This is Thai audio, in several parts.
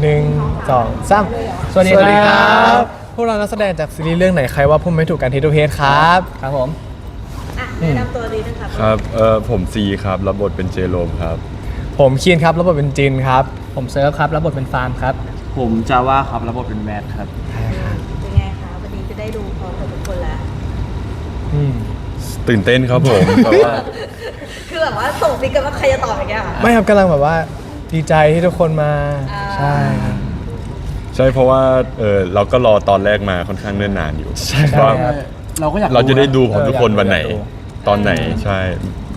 หนึ่งสองสามสวัสดีครับพวกเรานักแสดงจากซีรีส์เรื่องไหนใครว่าพุ่มไม่ถูกกันทีทูเพจครับ ครับผมอะแนะนำตัวดีนะครับครับเออผมซีครับรับบทเป็นเจโรมครับ ผมคีนครับรับบทเป็นจินครับ ผมเซิร์ฟครับรับบทเป็นฟาร์มครับผมจาว่าครับรับบทเป็นแมทครับเป็นไงคะวันนี้จะได้ดูพร้อมกับทุกคนแล้วอืมตื่นเต้นครับผมแต่ว่าคือแบบว่าส่งซิกกันว่าใครจะตอบอย่างเงี้ยค่ะไม่ครับกำลังแบบว่า ดีใจที่ทุกคนมาอ่า ใช่ครับ ใช่เพราะว่าเออเราก็รอตอนแรกมาค่อนข้างเนิ่นนานอยู่ใช่ ว่าครับเราก็อยากเราจะได้ดูพร้อมเออทุกคนอยากดูวันไหนอยากดูตอนไหนใช่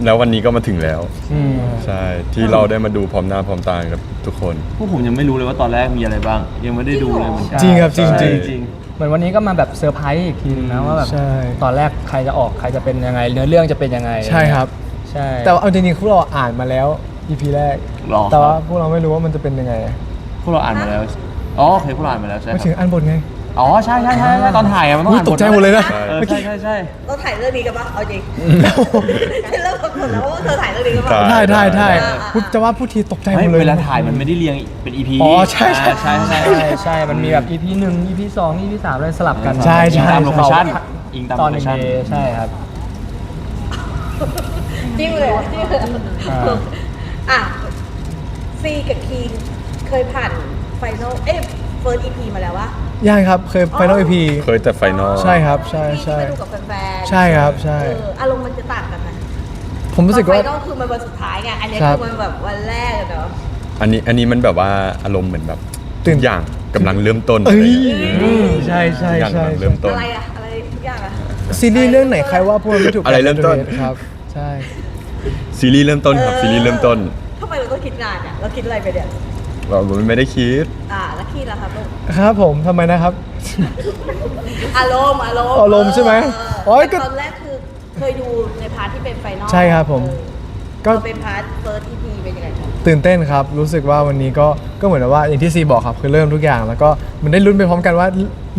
แล้ววันนี้ก็มาถึงแล้ว อืม ใช่ที่เราได้มาดูพร้อมหน้าพร้อมตากับทุกคน พวกผมยังไม่รู้เลยว่าตอนแรกมีอะไรบ้าง ยังไม่ได้ดูเลยเหมือนกันจริงครับจริงใช่จริงจริง เหมือนวันนี้ก็มาแบบเซอร์ไพรส์อีกทีนึงนะว่าแบบใช่ ตอนแรกใครจะออกใครจะเป็นยังไงเนื้อเรื่องจะเป็นยังไงใช่ครับ ใช่แต่ว่าเอาจริงๆพวกเราอ่านมาแล้ว EP แรก หรอแต่ว่าพวกเราไม่รู้ว่ามันจะเป็นยังไงพวกเราอ่านมาแล้ว อ๋อโอเคพวกเราอ่านมาแล้วใช่คไม่รับถึงอ่านบทไงอ๋อใช่ใช่ใช่ใช่ตอนถ่ายอะมันต้องอุ๊ยอ่านตกใจหมดเลยนะใช่เออใช่ใช่ใช่เราถ่ายเรื่องนี้กันปะเอาจริงเริ่มกดแล้วว่าเธอถ่ายเรื่องนี้กันปะใช่ได้ได้ได้อ่า พูดจะว่าพูดทีตกใจหมไม่ดเลย เวลาถ่ายมันไม่ได้เรียงเป็น EP อ๋อใช่ใช่ใช่ใช่ใช่ใช่ มันมีแบบ EP หนึ่ง EP สอง EP สามอะไรสลับกันใช่ใช่ อิงตามโลเคชั่นอิงตามตอนโลหเคนึ่งชั่น เดย์ใช่ครับ จิ้มเลยอะจิ้มเลย อ่าอะซีกับคีนเคยผ่านไฟนอลเอ้ยเฟิร์สอีพีมาแล้ววะ ยังครับเคยไฟนอล EP เคยแต่ไฟนอล ใช่ครับใช่ใช่ที่ไปดูกับแฟนๆใช่ครับใช่ เอออารมณ์มันจะต่างกันไหมผมรู้สึกว่า ไฟนอลคือมันวันสุดท้ายไงอันนี้ครับ คือมันแบบวันแรกอะเนาะอันนี้อันนี้มันแบบว่าอารมณ์เหมือนแบบตื่นทุกอย่างกำลังเริ่มต้นเอ้ยอะไรอย่างเงี้ยอืมใช่ใช่ทุกอย่างใช่กำลังเริ่มต้น อะไรอะอะไรทุกอย่างอะซีรีส์เรื่องไหนใครว่าพวกมันไม่ถูกกัอะไรเริ่มต้น ครับ ใช่ ซีรีส์เริ่มต้นครับซีรีส์เริ่มต้น ทำไมเราต้องคิดงานอะเราคิดอะไรไปเนี่ยเราไม่ได้คิด อ่าแล้วคีนล่ะครับลูกครับผมทำไมนะครับ อารมณ์อารมณ์อารมณ์ใช่ไหมเอโอ๊อยก็ แต่ตอนแรกคือเคยดูในพาร์ทที่เป็นไฟนอลใช่ครับผม ก็ ก็เป็นพาร์ทเฟิร์สอีพีเป็นยังไงครับตื่นเต้นครับ รู้สึกว่าวันนี้ก็ก็เหมือนกับว่าอย่างที่ซีบอกครับคือเริ่มทุกอย่าง แล้วก็มันได้ลุ้นไปพร้อมกันว่า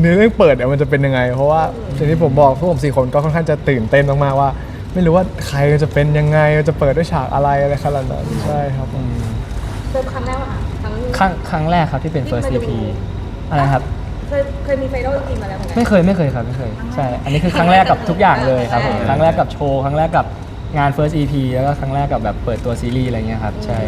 เนื้อเรื่องเปิดเนี่ยมันจะเป็นยังไง เพราะว่าอย่างที่ผมบอกพวกผมสี่คนก็ค่อนข้างจะตื่นเต้นมากๆว่า ไม่รู้ว่าใครจะเป็นยังไงจะเปิดด้วยฉากอะไรอะไรขนาดนั้นใช่ครับเริ่มครั้งแรกวะครั้งครั้งครั้งแรกครับที่เป็น first ที่มา EP ดูอะไรครับ เคยเคยมีไฟนอลอีพีมาแล้วเหมือนกัไม่เคยไม่เคยครับไม่เคยใช่ อันนี้คือครั้งแรกกับทุกอย่างเลยครับผมครั้งแรกกับโชว์ครั้งแรกกับงาน first EP แล้วก็ครั้งแรกกับแบบเปิดตัวซีรีส์อะไรเงี้ยครับใช่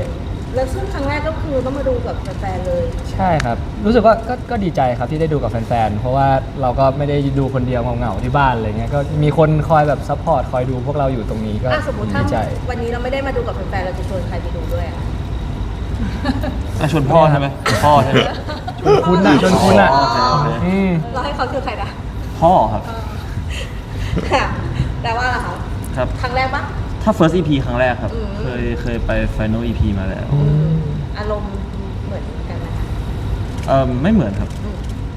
แล้วซึ่งครั้งแรกก็คือต้องมาดูกับแฟนๆเลย ใช่ครับ รู้สึกว่าก็ก็ดีใจครับที่ได้ดูกับแฟนๆ เพราะว่าเราก็ไม่ได้ดูคนเดียวเหงาๆที่บ้านอะไรเงี้ย ก็มีคนคอยแบบซัพพอร์ตคอยดูพวกเราอยู่ตรงนี้ก็อะสมมติถ้าดีใจวันนี้เราไม่ได้มาดูกับแฟนๆ เราจะชวนใครไปดูด้วยอะอะชวนพ่อใช่ไหมพ่อใช่ไหมคุณน่ะชวนคุณน่ะโอเคโอเคอืมเราให้เขาคือใครนะพ่อครับ ค่ะแต่ว่าล่ะคะครับ ครั้งแรกปะ ถ้า first EP ครั้งแรกครับ อืม เคยเคยไป final EP มาแล้วอารมณ์เหมือนกันไหมคะเออไม่เหมือนครับ อืม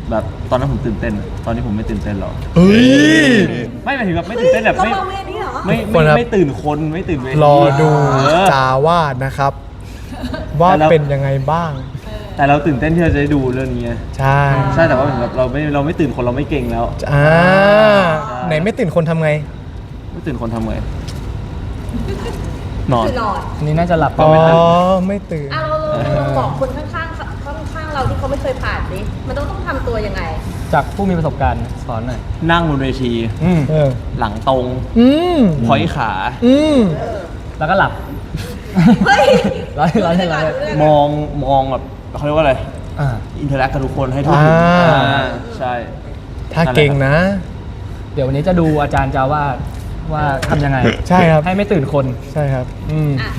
แบบตอนนั้นผมตื่นเต้น ตอนนี้ผมไม่ตื่นเต้นหรอกเฮ้ย ไม่หมายถึงแบบไม่ตื่นเต้นแบบเราไม่มาเวรนี้เหรอ ไม่คนไม่ครับ ไม่ตื่นคนไม่ตื่นเวทีรอดูเออ จาวาดนะครับ ว่าแต่เรา เป็นยังไงบ้าง แต่เราตื่นเต้นที่เราจะได้ดูเรื่องนี้ไงใช่ใช่แต่ว่าเหมือนแบบเราไม่เราไม่ตื่นคนเราไม่เก่งแล้ว อ่าไหนไม่ตื่นคนทำไง ไม่ตื่นคนทำไง นอน คือนอนอันนี้น่าจะหลับอ๋อ ไม่ตื่นไม่ตื่น อะเราเราเราบอกคนข้างๆข้างๆเราที่เขาไม่เคยผ่านดิมันต้องต้องทำตัวยังไง จากผู้มีประสบการณ์สอนหน่อยนั่งบนเวที อืมเออ หลังตรงอืม พอยขา อืม แล้วก็หลับ เฮ้ยร้อยร้อยร้อย มองมองแบบเขาเรียกว่าอะไร อ่า อินเทอร์แอคกับทุกคนให้ทั่วถึงอ่า อ่าใช่ ถ้าเก่งนะ เดี๋ยววันนี้จะดูอาจารย์จาว่า ว่าทำยังไงใช่ครับ ให้ไม่ตื่นคน ใช่ครับ อืม อะ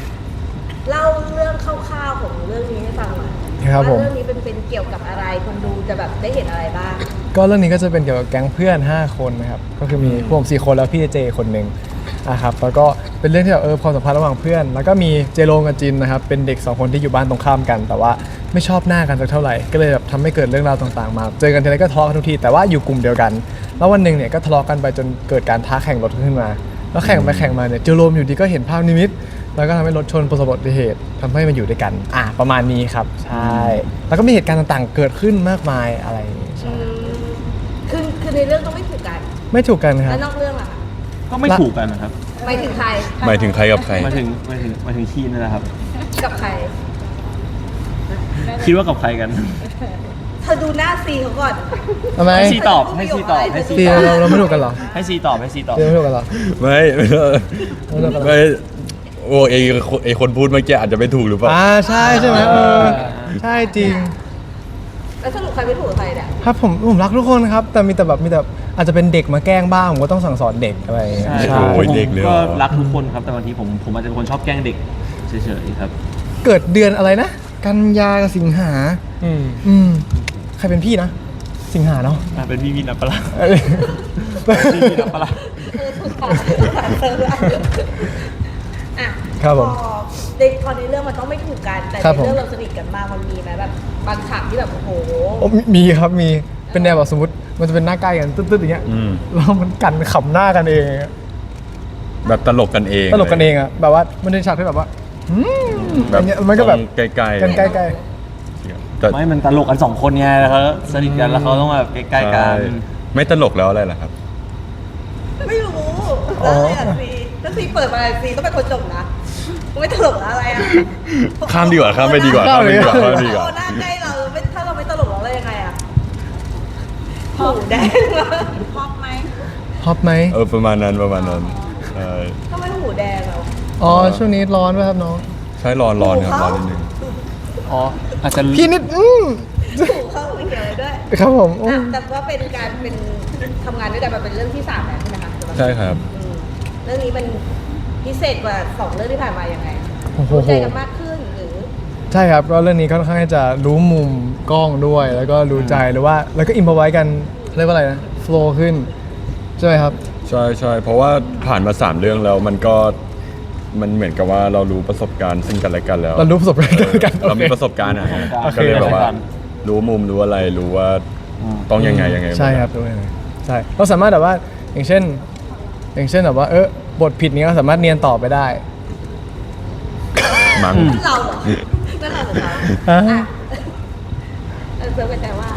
เล่าเรื่องคร่าวๆของเรื่องนี้ให้ฟังหน่อยครับผมว่าเรื่องนี้เป็นเป็นเกี่ยวกับอะไรคนดูจะแบบได้เห็นอะไรบ้าง ก็เรื่องนี้ก็จะเป็นเกี่ยวกับแก๊งเพื่อน 5 คนนะครับ ก็คือมีพวกผมสี่คนแล้วพี่เจคนหนึ่ง นะครับแล้วก็เป็นเรื่องที่แบบเออความสัมพันธ์ระหว่างเพื่อน แล้วก็มีเจโรงกับจินนะครับเป็นเด็กสองคนที่อยู่บ้านตรงข้ามกัน แต่ว่าไม่ชอบหน้ากันสักเท่าไหร่ก็เลยแบบทำให้เกิดเรื่องราวต่างๆ มา เจอกันทีไรก็ทะเลาะกันทุกทีแต่ว่าอยู่กลุ่มเดียวกัน แล้ววันหนึ่งเนี่ยก็ทะเลาะกันไปจนเกิดการท้าแข่งรถขึ้นมา แล้วแข่งไปแข่งมาเนี่ยเจโรมอยู่ดีก็เห็นภาพนิมิต แล้วก็ทำให้รถชนประสบอุบัติเหตุทำให้มันอยู่ด้วยกัน อะประมาณนี้ครับใช่แล้วก็มีเหตุการณ์ต่างๆ เกิดขึ้นมากมายอะไรอย่างงี้ใช่คือคือในเรื่องต้องไม่ถูกกันไม่ถูกกันครัแล้บวนอกเรื่องล่ะคะ ก็ไม่ถูกกันนะครับหมายถึงใคร หมายถึงใครกับใคร หมายถึงหมายถึงหมายถึงคีนนั่นแหละครับ กับใคร คิดว่ากับใครกัน เธอดูหน้าซีเขาก่อน ทำไมให้ซีตอบให้ซีตอบให้ซีตีตอบเราเราไม่ถูกกันเหรอให้ซีตอบให้ซีตอบ ตีเราไม่ถูกกันเหรอ ไม่ไม่ไม่ถูกกันเหรอไม่โอ้ไอไอคนพูดเมื่อกี้อาจจะไม่ถูกหรือเปล่า อ่าใช่ใช่ไหมเออใช่จริง แล้วสรุปใครไม่ถูกกับใครเนี่ย ครับผมผมรักทุกคนครับ แต่มีแต่แบบมีแต่ อาจจะเป็นเด็กมาแกล้งบ้างผมก็ต้องสั่งสอนเด็กอะไรอย่างเงี้ยใช่ใช่โอ้ยเด็กเลยเหรก็อรักทุกคนครับแต่บางทีผมผมอาจจะเป็นคนชอบแกล้งเด็กเฉยๆครับ เกิดเดือนอะไรนะ กันยากับสิงหา อืมอืม ใครเป็นพี่นะ สิงหาเนาะอะเป็นพี่วินอัปปะละเอ้ยพี่วินอัปปะละเออถูกค่ะอะครับผม พอในพอในเรื่องมันต้องไม่ถูกกัน แต่ครับในผม เรื่องเราสนิทกันมากมันมีไหมแบบบางฉากที่แบบโอ้โห โอ้มีมีครับมีเป็นแนวแบบสมมติ มันจะเป็นหน้าใกล้กันตึ๊ดๆอย่างเงี้ยอืม แล้วมันกันขำหน้ากันเองอะแบบตลกกันเองตลกกันเองอะแบบว่ามันเป็นฉากที่แบบว่าอืมแบบอย่างเงี้ยมันก็แบบใกล้ๆกันใกล้แต่ไม่มันตลกกันสองคนไงแล้วเขาสนิทกันแล้วเขาต้องแบบใกล้ๆกัน ใช่ไม่ตลกแล้วอะไรล่ะครับ ไม่รู้แล้วอะไรอะซีแล้วซีเปิดมาซีต้องเป็นคนจบนะไม่ตลกแล้วอะไรอะข้ามดีกว่าข้ามไปดีกว่าข้ามไปดีกว่าข้ามไปดีกว่า โอ้หน้าใกล้เราไม่ถ้าเราไม่ตลกแล้วอะไรยังไงอะ หูแดงพอบไหมๆฮอปไหมเออประมาณนั้นประมาณนั้นใช่ทำไมหูแดงอะอ๋อช่วงนี้ร้อนไหมครับน้องใช่ร้อนร้อนครับร้อนนิดนึงอ๋ออาจจะพี่นิดอืมหูเข้าไปเกี่ยวอะไรด้วยครับผมอือะมแต่ว่าเป็นการเป็นทำงานด้วยกันมาเป็นเรื่องที่สามแล้วใช่ไหมคะสำหรับใช่ครับอืมเรื่องนี้มันพิเศษกว่าสองเรื่องที่ผ่านมายังไงโอ้โหรู้ใจกันมากขึ้นหรือ ใช่ครับก็เรื่องนี้ค่อนข้างที่จะรู้มุมกล้องด้วย แล้วก็รู้ใจหรือว่า แล้วก็อิมพอไว้กันเรียกว่าอะไรนะโฟล์ขึ้นใช่ไหมครับ ใช่ใช่เพราะว่าผ่านมาสามเรื่องแล้วมันก็มันเหมือนกับว่าเรารู้ประสบการณ์ซึ่งกันและกันแล้ว เรารู้ประสบการณ์กัน เรามีโอเคประสบการณ์อะโอเค ก็เลยแบบว่า รู้มุมรู้อะไรรู้ว่าต้องยังไงยังไงใช่ครับด้วยใช่เราสามารถแบบว่าอย่างเช่น อย่างเช่นแบบว่าเออบทผิดนี้ก็สามารถเนียนต่อไปได้มั้งเราเหรอ นั่นเราเหรออ่าอะเออเซิร์ฟเป็นแต่ว่า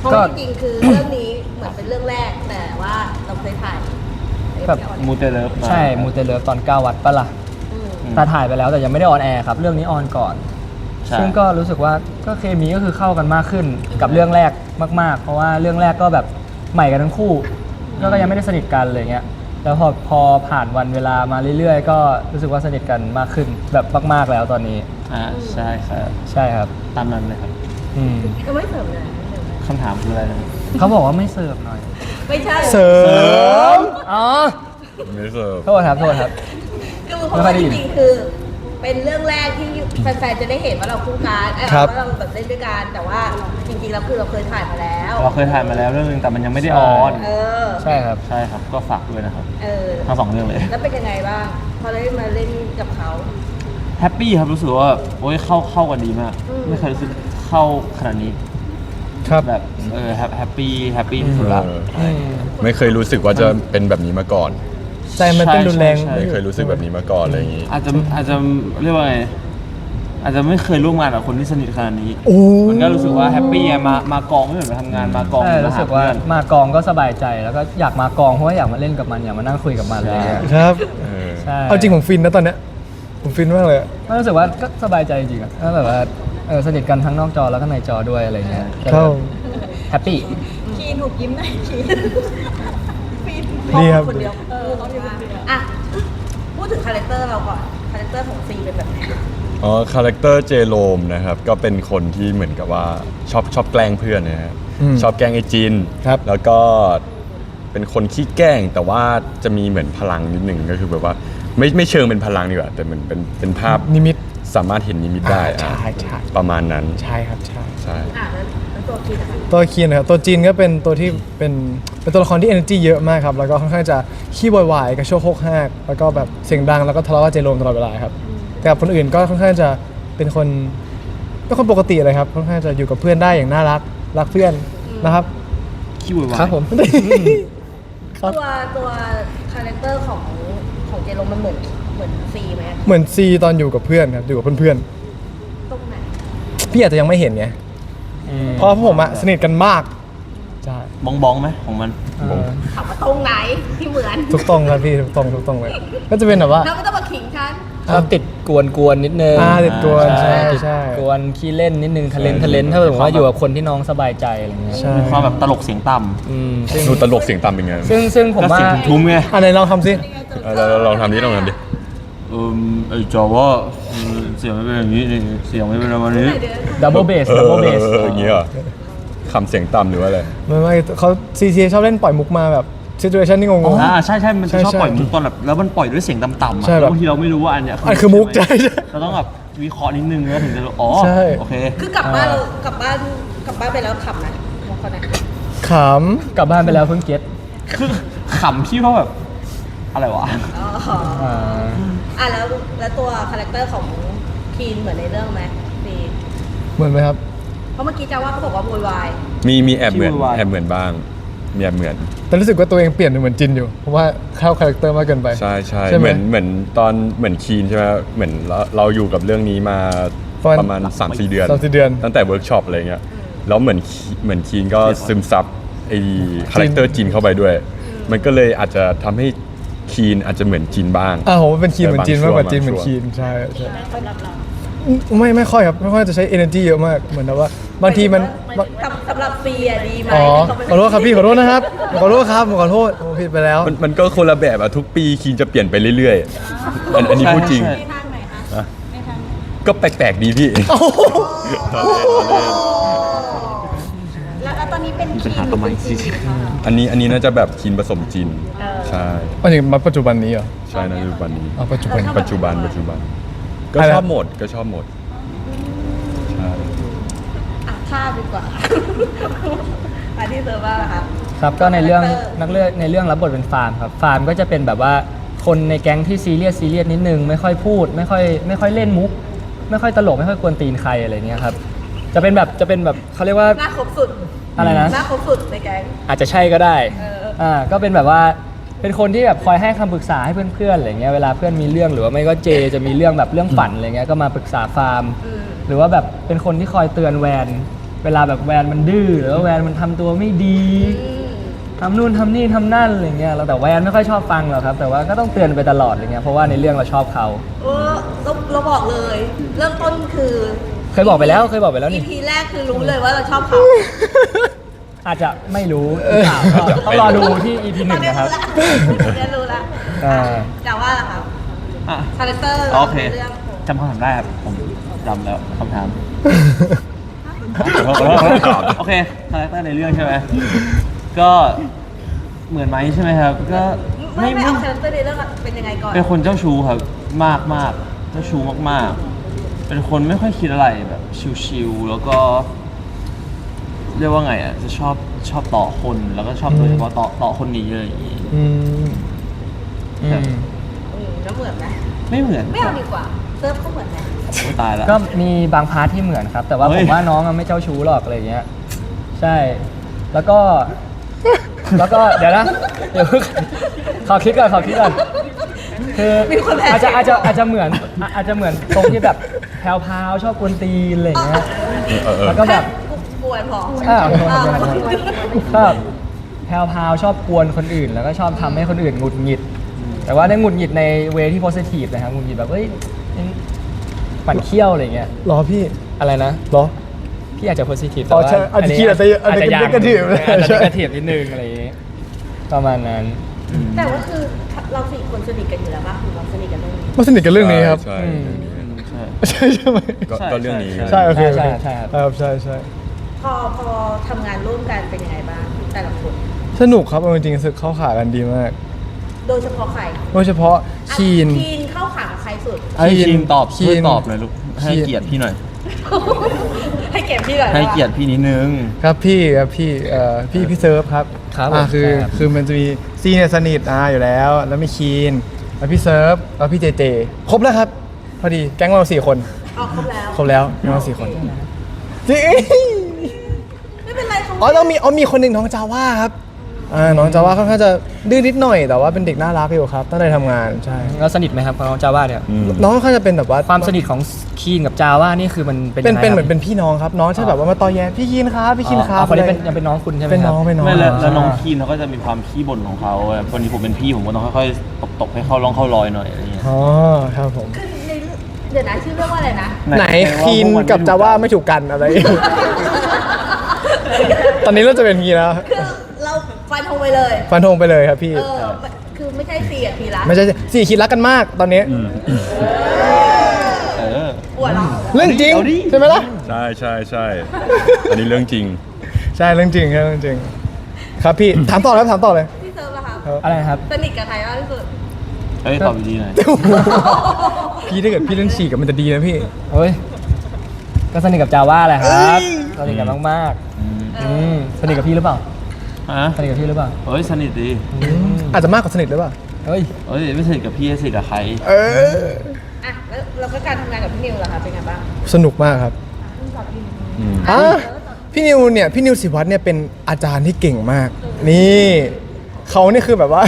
เพราะก็ว่าจริงๆคือเรื่องนี้เหมือนเป็นเรื่องแรกแต่ว่าเราเคยถ่ายแบบ มูเตเลิฟมา ใช่มูเตเลิฟตอน9วัดปะล่ะอืม แต่ถ่ายไปแล้วแต่ยังไม่ได้ออนแอร์ครับ เรื่องนี้ออนก่อน ใช่ซึ่งก็รู้สึกว่าก็เคมีก็คือเข้ากันมากขึ้นกับเรื่องแรกมาก ๆ เพราะว่าเรื่องแรกก็แบบใหม่กันทั้งคู่ ก็ก็ยังไม่ได้สนิทกันอะไรเงี้ย แล้วพอพอผ่านวันเวลามาเรื่อยๆ ก็รู้สึกว่าสนิทกันมากขึ้นแบบมากๆแล้วตอนนี้ อ่าใช่ครับใช่ครับ ตามนั้นเลยครับอืมก็ไม่เสริมเลยไม่เสริมเลยคำถามคืออะไรนะเขาบอกว่าไม่เสิร์ฟหน่อยไม่ใช่เสริมอ๋อไม่เสิร์ฟโทษครับโทษครับ คือเพราะว่าจริงๆคือ เป็นเรื่องแรกที่แฟนๆจะได้เห็นว่าเราคู่กันเอ้ยครับ ว่าเราแบบเล่นด้วยกันแต่ว่าจริงๆแล้วคือเราเคยถ่ายมาแล้ว เราเคยถ่ายมาแล้วเรื่องนึงแต่มันยังไม่ได้ออน เออ ใช่ครับ ใช่ครับ ก็ฝากด้วยนะครับ เออ ทั้งสองเรื่องเลย แล้วเป็นยังไงบ้างพอได้มาเล่นกับเขา แฮปปี้ครับรู้สึกว่าโอ้ยเข้าเข้ากันดีมาก อืม ไม่เคยรู้สึกเข้าขนาดนี้ครับแบบเออแฮปแฮปปี้แฮปปี้ที่สุดละเออใช่ไม่เคยรู้สึกว่าจะเป็นแบบนี้มาก่อน ใจมันเต้นรุนแรง ใช่ไม่เคยรู้สึกแบบนี้มาก่อนอะไรอย่างนี้ อาจจะอาจจะเรียกว่าไงอาจจะไม่เคยร่วมงานกับคนที่สนิทขนาดนี้โอ้ มันก็รู้สึกว่าแฮปปี้อะมามากองไม่เหมือนมาทำงานมากองใช่รู้สึกว่าหเพื่อนมากองก็สบายใจแล้วก็อยากมากองเพราะว่าอยากมาเล่นกับมันอยากมานั่งคุยกับมันอะไรเงี้ยครับ เออ ใช่เอาจริงผมฟินนะตอนเนี้ยผมฟินมากเลยอะก็รู้สึกว่าก็สบายใจจริงๆอะก็แบบว่าเออสนิทกันทั้งนอกจอแล้วก็ในจอด้วยอะไรเงี้ยก็เข้าแฮปปี้คีนถูกยิ้มหน่อยคีนฟีน ดีครับ คนเดียวเออเขาอยู่คนเดียวอะพูดถึงคาแรคเตอร์เราก่อนคาแรคเตอร์ของซีเป็นแบบไหนอ๋อคาแรคเตอร์เจโรมนะครับก็เป็นคนที่เหมือนกับว่าชอบชอบแกล้งเพื่อนนะครับอืมชอบแกล้งไอจินครับ แล้วก็เป็นคนขี้แกล้งแต่ว่าจะมีเหมือนพลังนิดหนึ่งก็คือแบบว่า ไม่ไม่เชิงเป็นพลังดีกว่าแต่เหมือนเป็นเป็นภาพนิมิต สามารถเห็นนิมิตได้อ่าอะใช่ใช่ ประมาณนั้นใช่ครับใช่ ใช่ อะแล้วแล้ว ตัวคีนอะคะตัวคีนนะครับตัวจีนก็เป็นตัวที่เป็นเป็นตัวละครที่ energy เยอะมากครับ แล้วก็ค่อนข้างจะขี้วายๆกระโชกโคกหักแล้วก็แบบเสียงดังแล้วก็ทะเลาะกับเจโรมตลอดเวลาครับ แต่กับคนอื่นก็ค่อนข้างจะเป็นคนเป็นคนปกติเลยครับค่อนข้างจะอยู่กับเพื่อนได้อย่างน่ารักรักเพื่อนนะครับขี้วุ่นวายครับผมครับตัวตัวคาแรคเตอร์ของของเจโรมมันเหมือนเหมือนซีไหมอะเหมือนซีตอนอยู่กับเพื่อนครับอยู่กับเพื่อนตรงไหน ๆพี่อาจจะยังไม่เห็นไง เพราะพวกผมอะสนิทกันมากใช่บ้องบ้องๆไหมของมันเออถามว่าตรงไหนที่เหมือนทุกตรงครับพี่ทุกตรงทุกตรงเลย ก็จะเป็นแบบว่าแล้วไม่ต้องมาขิงฉัน ชอบติดกวนกวนๆนิดนึงอ่าติดกวนใช่ติดใช่ กวนขี้เล่นนิดนึงทะเลนใช่ทะเลนถ้าสมมติว่าอยู่กับคนที่น้องสบายใจอะไรเงี้ยใช่มีความแบบตลกเสียงต่ำอืมซึ่งดูตลกเสียงต่ำเป็นไงซึ่งซึ่งผมก็ว่า เสียงทุ้มๆไงอันไหนลองทำสิ เออเราเราลองทำนี้ลองทำดิเออไอ้จอว่าเออเสียงไม่เป็นอย่างนี้นี่เสียงไม่เป็นประมาณนี้ ดับเบิลเบสเออดับเบิลเบสเอออย่างเงี้ยเหรอคำเสียงต่ำหรือว่าอะไร ไม่ไม่เขาซีซีชอบเล่นปล่อยมุกมาแบบซิทูเอชันที่งงๆอ่าใช่ใช่มันจะใช่ชอบใช่ปล่อยมุกตอนแบบแล้วมันปล่อยด้วยเสียงต่ำๆอะใช่แบบแล้วบางทีเราไม่รู้ว่าอันเนี้ยอันคือมุกใช่ไหใช่ใช่เราต้องแบบวิเคราะห์นิดนึงแล้วถึงจะรู้อ๋อใช่ โอเคคือกลับบ้านเรากลับบ้านกลับบ้านไปแล้วขับนะมองเขานะขกลับบ้านไปแล้วเพิ่งเก็ตคือขำที่เขาแบบ อะไรวะ อ๋ออ่า อะแล้วแล้วตัวคาแรคเตอร์ของคีนเหมือนในเรื่องไหมนี่ำเหมือนไหมครับ เพราะเมื่อกี้จะว่าเขาบอกว่าโวยวายมีมีแอบเหมือนชื่อว่าแอบเหมือนบ้าง มีแอบเหมือน แต่รู้สึกว่าตัวเองเปลี่ยนเป็นเหมือนจินอยู่ เพราะว่าเข้าคาแรคเตอร์มากเกินไป ใช่ใช่ใช่ไหมเหมือนเหมือนตอนเหมือนคีนใช่ไหมเหมือนเราเราอยู่กับเรื่องนี้มาประมาณประมาณ3าสี่เดือนสามสี่เดือน ตั้งแต่เวิร์กช็อปอะไรเงี้ยแล้วเหมือนคีเหมือนคีนก็ซึมซับไอ้คาแรคเตอร์จีนเข้าไปด้วย มันก็เลยอาจจะทำให้ คีนอาจจะเหมือนจีนบ้าง อ่าผมว่าเป็นคีนเหมือนจินมากกว่าบางช่วงจินเหมือนบางช่วงคีนใช่ใช่ไม่ไม่ค่อยครับไม่ค่อยจะใช้ energy เยอะมากเหมือนแบบว่า บางทีมัน สำสำหรับฟีอะดีไหมอ๋อที่เขาเป็นขอโทษครับพี่ขอโทษนะครับขอโทษครับผมขอโทษผมผิดไปแล้ว มันมันก็คนละแบบอะทุกปีคีนจะเปลี่ยนไปเรื่อยๆอันอันนี้พูดจริง ใช่ที่ทางไหนคะอะก็แปลกๆดีพี่แล้วแล้ว ตอนนี้เป็นมีคีปัญนหาตัวใหม่สิอันนี้อันนี้น่าจะแบบคีนผสมจีนเออใช่อันนี้มาปัจจุบันนี้เหรอใช่นะปัจจุบันนี้ เอาปัจจุบัน ปัจจุบันปัจจุบัน ก็อะไรชนะอบหมดก็ชอบหมดใช่อะภาพดีกว่าอันที่เซอร์ว่าครับ ครับก็ในเรื่องคาแรคเตอร์นักเลือกในเรื่องรับบทเป็นฟาร์มครับฟาร์มก็จะเป็นแบบว่าคนในแก๊งที่ซีเรียสซีเรียสนิดนึงไม่ค่อยพูด ไม่ค่อยไม่ค่อยเล่นมุก ไม่ค่อยตลกไม่ค่อยกวนตีนใครอะไรเงี้ยครับจะเป็นแบบจะเป็นแบบเขาเรียกว่าหน้าครบสุด อะไรนะ หน้าครบสุดในแก๊ง อาจจะใช่ก็ได้ เออ อ่า ก็เป็นแบบว่า เป็นคนที่แบบคอยให้คำปรึกษาให้เพื่อนๆ อะไรเงี้ย เวลาเพื่อนมีเรื่องหรือว่าไม่ก็เจจะมีเรื่องแบบเรื่องฝันอะไรเงี้ย ก็มาปรึกษาฟาร์ม อืม หรือว่าแบบเป็นคนที่คอยเตือนแวน เวลาแบบแวนมันดื้อหรือว่าแวนมันทำตัวไม่ดีอืมทำนู่นทำนี่ทำนั่นอะไรเงี้ยแล้วแต่แวนไม่ค่อยชอบฟังหรอกครับ แต่ว่าก็ต้องเตือนไปตลอดอะไรเงี้ย เพราะว่าในเรื่องเราชอบเขา เออเราเราบอกเลย เริ่มต้นคือ เคยบอกไปแล้วเคยบอกไปแล้วนี่ EP แรกคือรู้เลยว่าเราชอบเขาอาจจะไม่รู้หรือเปล่าก็ต้องรอดูที่ EP หนึ่งนะครับตอนนี้รู้ละอ่า แต่ว่าล่ะครับอะคาแรคเตอร์โอเคเรื่องจำคำถามได้ครับ ผมจำแล้วคำถามโอเคคาแรคเตอร์ในเรื่องใช่ไหมก็เหมือนไหมใช่ไหมครับ ก็ไม่ไม่ไม่ไม่เอาคาแรคเตอร์ในเรื่องเป็นยังไงก่อนเป็นคนเจ้าชู้ครับ มากมากเจ้าชู้มากๆ เป็นคนไม่ค่อยคิดอะไรแบบชิวๆแล้วก็ เรียกว่าไงอะจะชอบชอบต่อคนแล้วก็ชอบโดยเฉพาะต่อต่อคนนี้อะไรอย่างงี้ อืมอืมอืมแล้วเหมือนไหมไม่เหมือนไม่เอาดีกว่าเซิร์ฟเขาเหมือนไหมโอ้ยตายแล้ว ก็มีบางพาร์ทที่เหมือนครับ แต่ว่าเฮ้ผย มว่าน้องอะไม่เจ้าชู้หรอกอะไรเงี้ย ใช่ แล้วก็ แล้วก็เดี๋ยวนะเดี๋ยวขอคิดก่อนขอคิดก่อนคือมีคนแพ้อาจจะอาจจะอาจจะเหมือนอะอาจจะเหมือนตรงที่แบบแพรวๆชอบกวนตีนอะไรเงี้ยเออเออ แล้วก็แบบกวนพออ่าอ่าก็แบบแพรวๆชอบกวนคนอื่น แล้วก็ชอบทำให้คนอื่นหงุดหงิด แต่ว่าได้หงุดหงิดในเวที่ positive นะครับหงุดหงิดแบบเฮ้ยปั่นเขี้ยวอะไรเงี้ยรอพี่อะไรนะรอ พี่อาจจะ positive อ๋อแต่ว่าใช่อาจจะคิดอาจจะอาจจะยัง negative อาจจะ ใช่ negative นิดนึงอะไรอย่างงี้ประมาณนั้น แต่ว่าคือเราสี่คนสนิทกันอยู่แล้วป่ะคือเราสนิทกันเรื่องนี้ มาสนิทกันเรื่องนี้ครับ ใช่อืม ใช่ใช่ใช่ไหมก็ใช่ก็เรื่องนี้ ใช่ใช่โอเคใช่โอเคใช่ครับ ครับใช่ใช่พอพอทำงานร่วมกันเป็นยังไงบ้างแต่ละคน สนุกครับเอาจริงๆรู้สึกเข้าขากันดีมาก โดยเฉพาะใครโดยเฉพาะคีน คีนเข้าขากับใครสุด ให้คีนตอบคีน ช่วยตอบหน่อยลูกให้คีนเกียรติพี่หน่อย ให้เก็บพี่ก่อนให้ว่าเกียรติพี่นิดนึง ครับพี่ครับพี่เอ่อพี่พี่เซิร์ฟครับครับอ่าผมคือครับ คือมันจะมีซีเนี่ยสนิทอ่าอยู่แล้ว แล้วมีคีนแล้วพี่เซิร์ฟแล้วพี่เจเจครบแล้วครับพ อดีแก๊งเราสี่คนออกครบแล้วครบแล้วแก๊งเราสี่คนจริงไม่เป็นไรเขาอ๋อต้องมีอ๋อมีคนหนึ่งน้องจาว่าครับอ่าน้องจาว่าค่อนข้างจะดื้อนิดหน่อยแต่ว่าเป็นเด็กน่ารักอยู่ครับตั้งใจทำงานใช่เราสนิทไหมครับกับน้องจาว่าเนี่ยอืมน้องค่อนข้างจะเป็นแบบว่า ความสนิทของคีนกับจาว่านี่คือมันเป็นเป็นยังไงเป็นเหมืคอนรับเป็นพี่น้องครับน้องจะแบบว่ามาตอแยพี่คีนครับพี่คีนครับอ๋อคนนี้เป็นอะไรยังเป็นน้องคุณใช่ไหมเป็นครับ น้องเป็นน้องไม่แล้วแล้วน้องาคีนเขาก็จะมีความขี้บ่นของเขาแบบวันนี้ผมเป็นพี่ผมก็ต้องค่อยๆตบๆให้เข้าร่องเข้ารอยหน่อยอะไรเงี้ย อ๋อครับผม คือ เดี๋ยวนะชื่อเรื่องว่าอะไรนะ ไหนคีนกับจาว่าไม่ถูกกันอะไรตอนนี้เราจะเป็นอย่างนี้แล้วคือเราฟันธงไปเลยฟันธงไปเลยครับพี่ เออคือไม่ใช่ซีกับพีละไม่ใช่สี่คิดรักกันมากตอนนี้ เออ ปวดเหรอเรื่องจริง เอาดิ ใช่ไหมล่ะ ใช่ใช่ใช่ อันนี้เรื่องจริง ใช่เรื่องจริงครับเรื่องจริง ครับพี่ ถามต่อแล้วถามต่อเลย พี่เซิร์ฟอะคะครับอะไรนะครับ สนิทกับใครมากที่สุด เฮ้ยตอบดีๆหน่อยพี่ถ้าเกิดพี่เล่นฉีกกับมันจะดีนะพี่ เฮ้ย ก็สนิทกับจาว่าแหละครับสนิทกันมากอืมๆอืมสนิทกับพี่หรือเปล่าฮะสนิทกับพี่หรือเปล่าเฮ้ยสนิทดีอาจจะมากกว่าสนิทหรือเปล่าเฮ้ยเฮ้ยไม่สนิทกับพี่สนิทกับใครเออ อะแล้วเราก็การทำงานกับพี่นิวล่ะคะเป็นไงบ้างสนุกมากครับอืมอะพี่นิวเนี่ยพี่นิวสิวัตรเนี่ยเป็นอาจารย์ที่เก่งมาก นี่เขาเนี่ยคือแบบว่า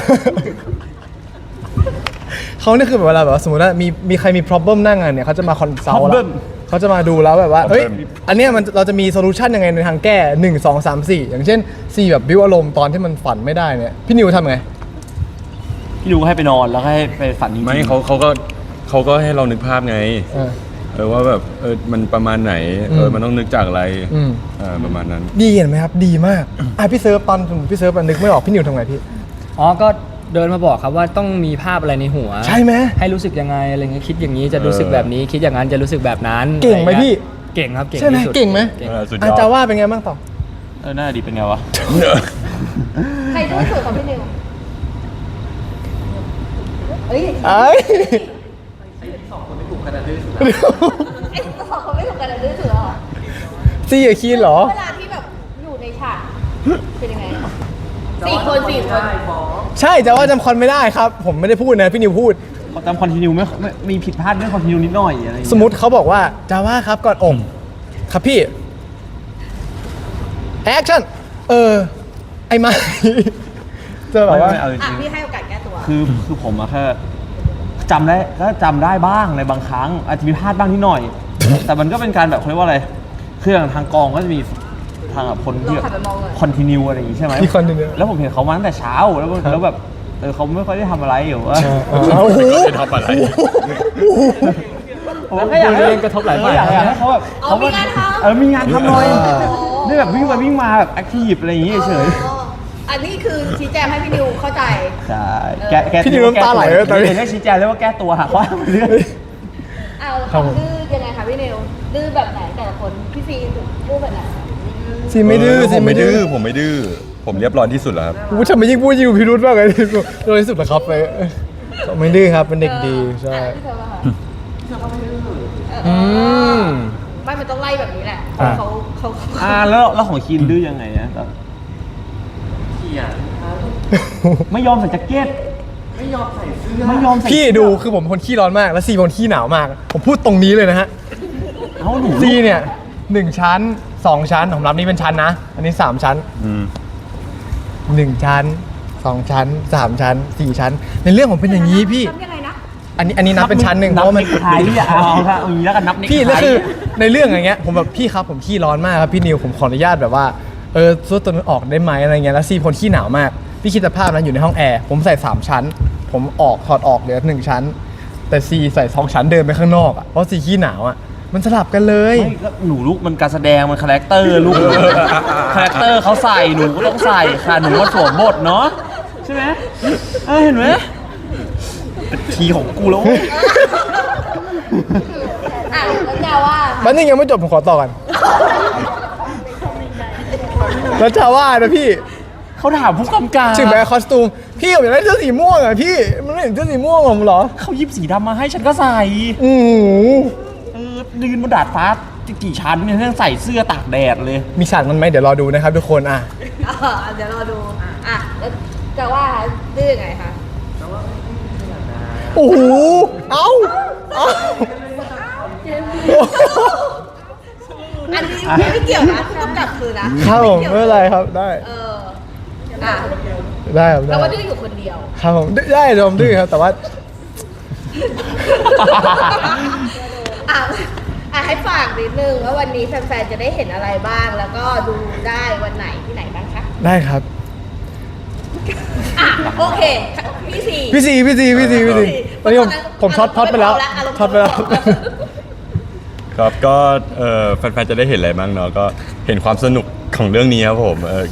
เขาเนี่ยคือแบบเวลาแบบว่าสมมติว่ามีมีใครมี problem หน้างานเนี่ยเขาจะมาคอนซัลท์ Problem เขาจะมาดูแล้วแบบว่าเฮ้ย Problem อันเนี้ยมันเราจะมีโซลูชันยังไงในทางแก้ 1 2 3 4 อย่างเช่น4แบบบิวอารมณ์ตอนที่มันฝันไม่ได้เนี่ย พี่นิวทำไง พี่ดูก็ให้ไปนอนแล้วก็ให้ไปฝันจริงๆ ไม่เขาเขาก็เขาก็ให้เรานึกภาพไง เออ เออว่าแบบเออมันประมาณไหน เออมมันต้องนึกจากอะไรอืมเออประมาณนั้น ดีเห็นไหมครับ ดีมาก อะพี่เซิร์ฟตอนพี่เซิร์ฟอะนึกไม่ออกพี่นิวทำไงพี่ อ๋อ ก็ เดินมาบอกครับว่าต้องมีภาพอะไรในหัวใช่ไหม ให้รู้สึกยังไงอะไรเงี้ยคิดอย่างนี้จะรู้สึกเออแบบนี้ คิดอย่างนั้นจะรู้สึกแบบนั้นเก่งไหมอะรพี่เงี้ยเก่งครับเก่งใช่ไหมที่สุดเก่งไหมเก่งเออสุดยอาอดจารย์ว่าเป็นไงบ้างต่อ เออหน้าดีเป็นไงวะ ใครดื้อสุดของพี่นิวเอ้ยเอ้ยไอ้สองคนไม่ถูกกันอะดื้อสุดเหรอซีกับคีนเหรอ เวลาที่แบบอยู่ในฉากเป็นยังไง สี่คนสี่คนใช่แต่ว่าจำคอนไม่ได้ครับ ผมไม่ได้พูดนะพี่นิวพูด จำคอนติเนียไม่ไม่มีผิดพลาดเรื่องคอนติเนียนิดหน่อยอะไรอย่างสเงี้ยมมติเขาบอกว่าจาว่าครับก่อนอมครับพี่แอคชั่นเออไอ้ไม้เจอแบบว่า ไม่เอาจอะริงพี่ให้โอกาสแก้ตัว ๆคือคือผมอะแค่จำได้ก็จำได้บ้างในบางครั้ง อาจจะมีพลาดบ้างนิดหน่อย แต่มันก็เป็นการแบบเขาเรียกว่าอะไรคืออย่างทางกองก็จะมี ทางแบบคนที่ลองหันไปมองเลยคอนติเนียอะไรอย่างงี้ใช่ไหมมี continue แล้วผมเห็นเขามาตั้งแต่เช้าแล้วแล้วแบบเออเขาไม่ค่อยได้ทำอะไรอยู่ว่าเออโอ้โหไม่ทำอะไรแล้วก็อยากให้เล่นกระทบหลายฝ่ายอยากอยากให้เขาแบบเอามีงานทำเออมีงานทำหน่อยอ๋อได้แบบวิ่งไปวิ่งมาแบบแอคทีฟอะไรอย่างงี้เฉยอ๋ออันนี้คือชี้แจงให้พี่นิวเข้าใจๆใช่แกแกพี่นิวน้ำตาไหลเลยตอนนี้เห็นได้ชี้แจงเลยว่าแก้ตัวหาว่าไปเรื่อยเอาครับผมดื้อยังไงคะพี่นิวดื้อแบบไหนแต่ละคนพี่ซีดื้อแบบไหน ซีไม่ดื้อเผซีมไม่ไม่ดื้ดื้ออผมไม่ดื้อผมเรียบร้อยที่สุดแล้วครับกูทำไมยิ่งพูดยิ่งพิรุธมากเลยโดยที่สุดนะครับไปไม่ดื้อครับเป็นเด็กดีใช่อะพี่เธอป่ะคะพี่เธอก็ไม่ดื้ออืมไม่มันต้องไล่แบบนี้แหละอะเขาเขาๆอ่าแล้วแล้วของคีนดื้อยังไงอะแบบไม่ยอมใส่แจ็คเก็ตไม่ยอมใส่เสื้อไม่ยอมใส่พี่ดูคือผมเป็นคนขี้ร้อนมาก และซีเป็นคนขี้หนาวมาก ผมพูดตรงนี้เลยนะฮะเอ้าหนูซีเนี่ยหนึ่งชั้นสองชั้นผมรับนี่เป็นชั้นนะ อันนี้สามชั้นอืมหนึ่งชั้นสองชั้นสามชั้นสี่ชั้น ในเรื่องผมเป็นอย่างนี้พี่ ทำยังไงนะอันนี้อันนี้นับเป็นชั้นหนึ่งเพนับราะว่าเน็มันกไทอะเอาค่ะเอาอย่างนี้แล้วกันนับเน็กไท พี่แล้วคือในเรื่องอย่างเงี้ยผมแบบพี่ครับผมขี้ร้อนมากครับพี่นิวผมขออนุญาตแบบว่าเออซุดตัวนั้นออกได้ไหมอะไรเงี้ยแล้วซีคนขี้หนาวมากพี่คิดสภาพนั้นอยู่ในห้องแอร์ผมใส่สามชั้น ผมออกถอดออกเหลือหนึ่งชั้น แต่ซีใส่สองชั้นเดินไปข้างนอกอะเพราะซีขี้หนาวอะ มันสลับกันเลย ไม่ก็หนูลูกมันการแสดงมันคาแรคเตอร์ลูกคาแรคเตอร์เขาใส่หนูก็ต้องใส่ค่ะหนูก็สวมบทเนาะใช่ไหมเออเห็นไหมเป็นทีของกูแล้วเว้ยอะแล้วจาว่ามันยังยังไม่จบผมขอต่อกัน แล้วจาว่านะพี่ เขาถามผู้กำกับถึงแม้คอสตูม พี่ผมอยากได้เสื้อสีม่วงอะพี่ มันไม่เห็นเสื้อสีม่วงผมเหรอ เขาหยิบสีดำมาให้ฉันก็ใส่ อือหือเออ ยืนบนดาดฟ้ากี่ชั้นเนี่ยยังใส่เสื้อตากแดดเลย มีฉากมันไหมเดี๋ยวรอดูนะครับทุกคนอะ อะเดี๋ยวรอดู อะแล้วจาว่าดื้อยังไงคะโอ้โห เอ้าเอ้าอันนี้ไม่เกี่ยวนะผู้กำกับคือนะครับผมกี่ยวไม่เป็นไรครับได้ เอออะได้ครับได้แล้วว่าดื้ออยู่คนเดียว ครับผมได้เดี๋ยวผมดื้อครับแต่ว่า อะอะ ให้ฝากนิดนึงว่าวันนี้แฟนๆจะได้เห็นอะไรบ้าง แล้วก็ดูได้วันไหนที่ไหนบ้างคะได้ครับ อะโอเคพี่สี่พี่ซีพี่ซีพี่ซีพี่ซีตอนนี้ผมผมช็อตช็อตไปแล้วช็อตไปแล้ว ครับก็เอ่อแฟนๆจะได้เห็นอะไรบ้างเนาะก็เห็นความสนุกของเรื่องนี้ครับผมเออ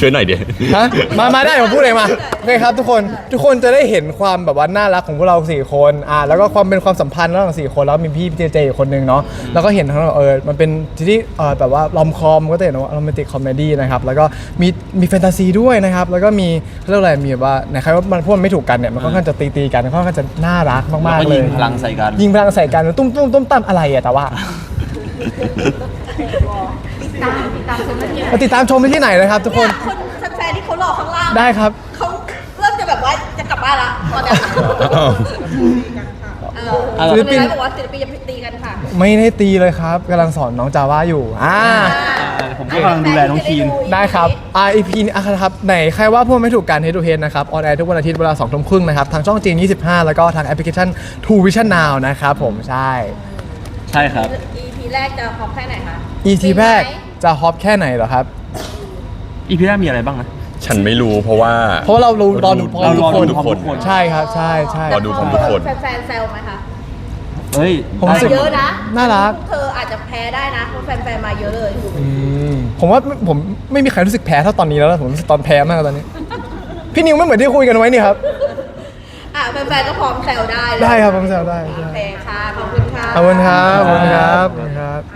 ช่วยหน่อยเดียวฮะมามาได้ผมพูดเองมาโอเคครับทุกคนทุกคนจะได้เห็นความแบบว่าน่ารักของพวกเราสี่คนอ่าแล้วก็ความเป็นความสัมพันธ์ระหว่างสี่คนแล้วมีพี่เจเจอีกคนนึงเนาะแล้วก็เห็นทั้งเออมันเป็นที่เออแบบว่าลอมคอมก็จะเห็นว่าโรแมนติกคอมเมดี้นะครับแล้วก็มีมีแฟนตาซีด้วยนะครับแล้วก็มีเขาเรียกว่าอะไรมีแบบว่าไหนใครว่ามันพวกมันไม่ถูกกันเนี่ยมันค่อนข้างจะตีตีๆกันค่อนข้างจะน่ารักแล้วมากก็ๆเลยิยงพลังใส่กัน ยิงพลังใส่กันตุ้มตุ้มตุ้มตั้มอะไรอะแต่ว่า ตามติดตามชมกันเนี่ยมาติดตามชมได้ที่ไหนนะครับ ทุกคนคนแฟนๆที่เขารอข้างล่างได้ครับ เขาเริ่มจะแบบว่าจะกลับบ้านละตอนเนี้ยเอออะไรศิลปินบอกว่าศิลปินอย่าไปตีกันค่ะไม่ได้ตีเลยครับกำลังสอนน้องจาว่าอยู่อ่าผมก็กำลังดูแลน้องคีน ได้ครับอ่า EP นี้อะครับไหนใครว่าพวกไม่ถูกกัน Head to Head นะครับออนแอร์ทุกวันอาทิตย์เวลา2ทุ่มครึ่งนะครับทางช่องจีน 25 แล้วก็ทางแอปพลิเคชัน True Vision Now นะครับผมใช่ ใช่ครับ EP แรกจะพอแค่ไหนคะ EP แรก จะฮอปแค่ไหนเหรอครับ อีพีแรกมีอะไรบ้างนะ ฉันไม่รู้เพราะว่า เพราะว่าเรารอรอดูพร้อมเราทุกรอคนดูพร้อมทุกคน ใช่ครับ ใช่ใช่ รอดูพร้อมทุกคน แฟนๆแซวไหมคะเฮ้ยผมรู้สึก เยอะนะน่ารักพวเธออาจจะแพ้ได้นะเพราะแฟนๆมาเยอะเลยอืมผมว่าผมไม่มีใครรู้สึกแพ้เท่าตอนนี้แล้วนะผมรู้สึกตอนแพ้มากตอนนี้ พี่นิวไม่เหมือนที่คุยกันไว้นี่ครับ อะแฟนๆก็พร้อมแซวได้เลยได้ครับผมแซวได้โอเคค่ะขอบคุณค่ะ ขอบคุณครับขอบคุณครับขอบคุณครับอ่